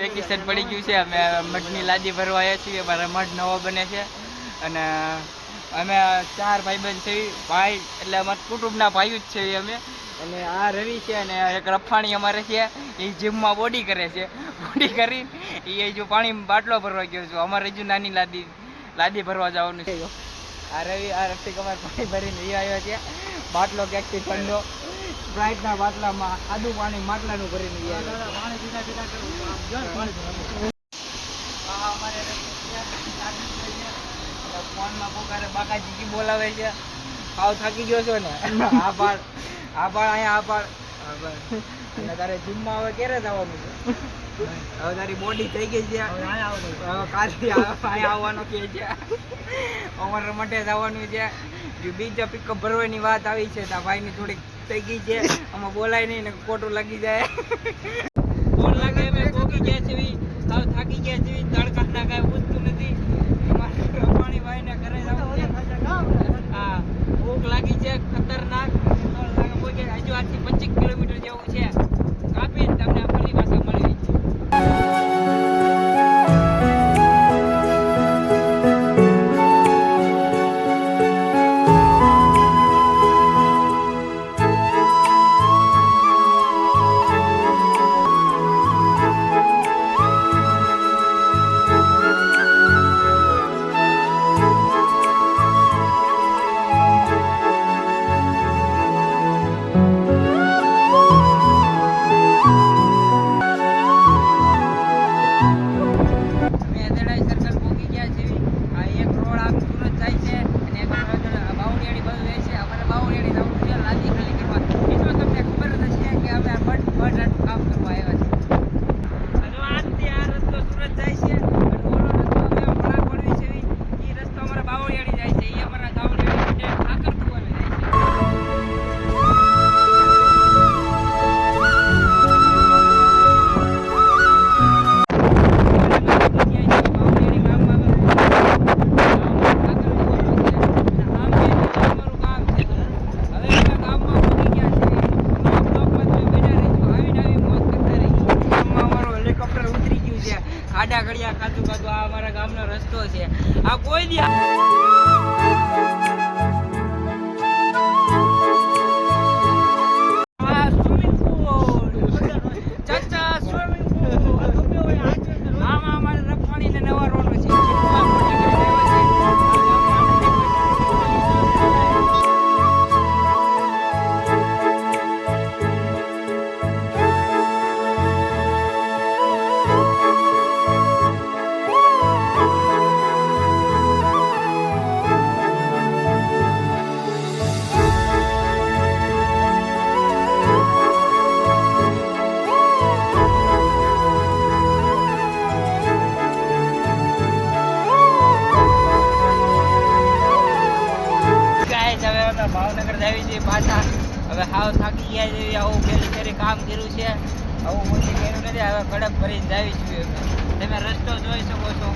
Vacation પડી ગયું છે. અમે મઢની લાદી ભરવા આવ્યા છીએ. અમારા મઢ નવો બને છે. અને અમે ચાર ભાઈબંધ છે. ભાઈ એટલે અમારા કુટુંબના ભાઈઓ જ છે અમે. અને આ રવિ છે અને એક રફાણી અમારે છે. એ જીમમાં બોડી કરે છે. બોડી કરી એ જો પાણી બાટલો ભરવા ગયો છું. અમારે હજુ નાની લાદી લાદી ભરવા જવાનું છે. આ રવિ, આ રફિક અમારે પાણી ભરીને એ આવ્યો છે. બાટલો ક્યાંકથી ઠંડો સ્પ્રાઇટના બાટલામાં આદુ પાણી માટલાનું ભરીને અમારે ફોનમાં પોકારે બાકાજી બોલાવે છે હાવ થાકી ગયો છો ને આ પાડ આ પાડ અહીંયા આ પાડ. અને તારે જીમમાં હવે ક્યારે જવાનું છે હવે તારી બોડી થઈ ગઈ છે કાલથી આ- અહીંયા આવવાનું કે છે અમારે માટે જવાનું છે બીજા પિકઅપ ભરવાની વાત આવી છે તા ભાઈની થોડીક થઈ ગઈ છે. આમાં બોલાય નહીં ને ખોટું લાગી જાય. ખાડા ઘડિયા ખાતું ખાતું આ અમારા ગામનો રસ્તો છે. આ કોઈ દી અમે ભાવનગર જાવી છીએ પાછા. હવે હાવ થાકી ગયા છે આવું પેલી ફેરી કામ કર્યું છે. આવું મોટી કર્યું નથી, હવે કડક ભરીને જાવી છીએ તમે રસ્તો જોઈ શકો છો.